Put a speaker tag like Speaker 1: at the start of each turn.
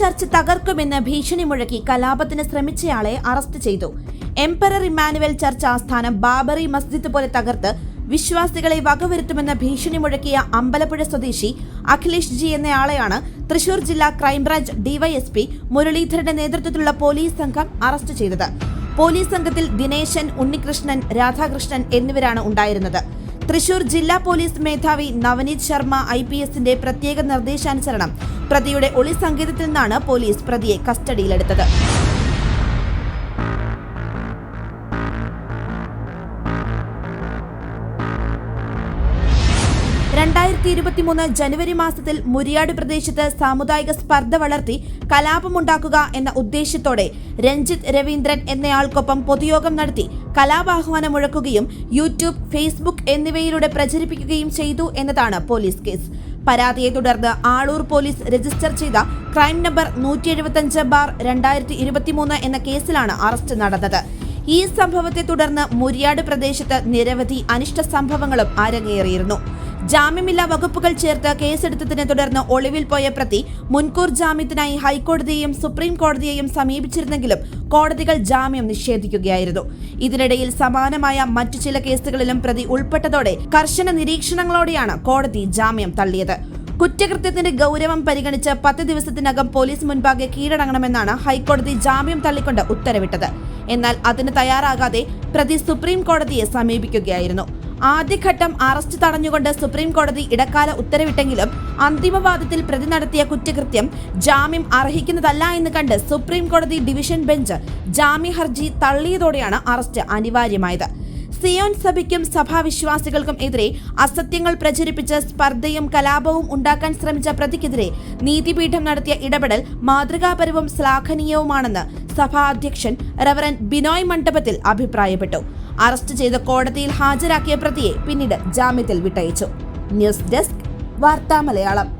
Speaker 1: Church തകർക്കുമെന്ന് ഭീഷണി മുഴക്കി കലാപത്തിന് ശ്രമിച്ചയാളെ അറസ്റ്റ് ചെയ്തു. എംപറർ ഇമ്മാനുവൽ ചർച്ച് ആസ്ഥാനം ബാബറി മസ്ജിദ് പോലെ തകർത്ത് വിശ്വാസികളെ വകവരുത്തുമെന്ന ഭീഷണി മുഴക്കിയ അമ്പലപ്പുഴ സ്വദേശി അഖിലേഷ് ജി എന്നയാളെയാണ് തൃശൂർ ജില്ലാ ക്രൈംബ്രാഞ്ച് ഡിവൈഎസ്പി മുരളീധരന്റെ നേതൃത്വത്തിലുള്ള പോലീസ് സംഘം അറസ്റ്റ് ചെയ്തത്. പോലീസ് സംഘത്തിൽ ദിനേശൻ ഉണ്ണികൃഷ്ണൻ രാധാകൃഷ്ണൻ എന്നിവരാണ് ഉണ്ടായിരുന്നത്. തൃശൂർ ജില്ലാ പോലീസ് മേധാവി നവനീത് ശർമ്മ ഐ പി എസിന്റെ പ്രത്യേക നിർദ്ദേശാനുസരണം പ്രതിയുടെ ഒളി സങ്കേതത്തിൽ നിന്നാണ് പോലീസ് പ്രതിയെ കസ്റ്റഡിയിലെടുത്തത്. രണ്ടായിരത്തി ഇരുപത്തിമൂന്ന് ജനുവരി മാസത്തിൽ മുരിയാട് പ്രദേശത്ത് സാമുദായിക സ്പർദ്ധ വളർത്തി കലാപമുണ്ടാക്കുക എന്ന ഉദ്ദേശ്യത്തോടെ രഞ്ജിത്ത് രവീന്ദ്രൻ എന്നയാൾക്കൊപ്പം പൊതുയോഗം നടത്തി കലാപാഹ്വാനം മുഴക്കുകയും യൂട്യൂബ് ഫേസ്ബുക്ക് എന്നിവയിലൂടെ പ്രചരിപ്പിക്കുകയും ചെയ്തു എന്നതാണ് പോലീസ് കേസ്. പരാതിയെ തുടർന്ന് ആളൂർ പോലീസ് രജിസ്റ്റർ ചെയ്ത ക്രൈം നമ്പർ നൂറ്റി എഴുപത്തഞ്ച് ബാർ രണ്ടായിരത്തി ഇരുപത്തിമൂന്ന് എന്ന കേസിലാണ് അറസ്റ്റ് നടന്നത്. ഈ സംഭവത്തെ തുടർന്ന് മുരിയാട് പ്രദേശത്ത് നിരവധി അനിഷ്ട സംഭവങ്ങളും അരങ്ങേറിയിരുന്നു. ജാമ്യമില്ലാ വകുപ്പുകൾ ചേർത്ത് കേസെടുത്തതിനെ തുടർന്ന് ഒളിവിൽ പോയ പ്രതി മുൻകൂർ ജാമ്യത്തിനായി ഹൈക്കോടതിയെയും സുപ്രീം കോടതിയെയും സമീപിച്ചിരുന്നെങ്കിലും കോടതികൾ ജാമ്യം നിഷേധിക്കുകയായിരുന്നു. ഇതിനിടയിൽ സമാനമായ മറ്റു ചില കേസുകളിലും പ്രതി ഉൾപ്പെട്ടതോടെ കർശന നിരീക്ഷണങ്ങളോടെയാണ് കോടതി ജാമ്യം തള്ളിയത്. കുറ്റകൃത്യത്തിന്റെ ഗൗരവം പരിഗണിച്ച് പത്ത് ദിവസത്തിനകം പോലീസ് മുൻപാകെ കീഴടങ്ങണമെന്നാണ് ഹൈക്കോടതി ജാമ്യം തള്ളിക്കൊണ്ട് ഉത്തരവിട്ടത്. എന്നാൽ അതിന് തയ്യാറാകാതെ പ്രതി സുപ്രീം കോടതിയെ സമീപിക്കുകയായിരുന്നു. ആദ്യഘട്ടം അറസ്റ്റ് തടഞ്ഞുകൊണ്ട് സുപ്രീം കോടതി ഇടക്കാല ഉത്തരവിട്ടെങ്കിലും അന്തിമവാദത്തിൽ പ്രതി നടത്തിയ കുറ്റകൃത്യം ജാമ്യം അർഹിക്കുന്നതല്ല എന്ന് കണ്ട് സുപ്രീം കോടതി ഡിവിഷൻ ബെഞ്ച് ജാമ്യ ഹർജി തള്ളിയതോടെയാണ് അറസ്റ്റ് അനിവാര്യമായത്. സിയോൻ സഭയ്ക്കും സഭാവിശ്വാസികൾക്കും എതിരെ അസത്യങ്ങൾ പ്രചരിപ്പിച്ച് സ്പർദ്ധയും കലാപവും ഉണ്ടാക്കാൻ ശ്രമിച്ച പ്രതിക്കെതിരെ നീതിപീഠം നടത്തിയ ഇടപെടൽ മാതൃകാപരവും ശ്ലാഘനീയവുമാണെന്ന് സഭാ അധ്യക്ഷൻ റവറൻ ബിനോയ് മണ്ഡപത്തിൽ അഭിപ്രായപ്പെട്ടു. അറസ്റ്റ് ചെയ്ത കോടതിയിൽ ഹാജരാക്കിയ പ്രതിയെ പിന്നീട് ജാമ്യത്തിൽ വിട്ടയച്ചു. ന്യൂസ് ഡെസ്ക് വാർത്താ മലയാളം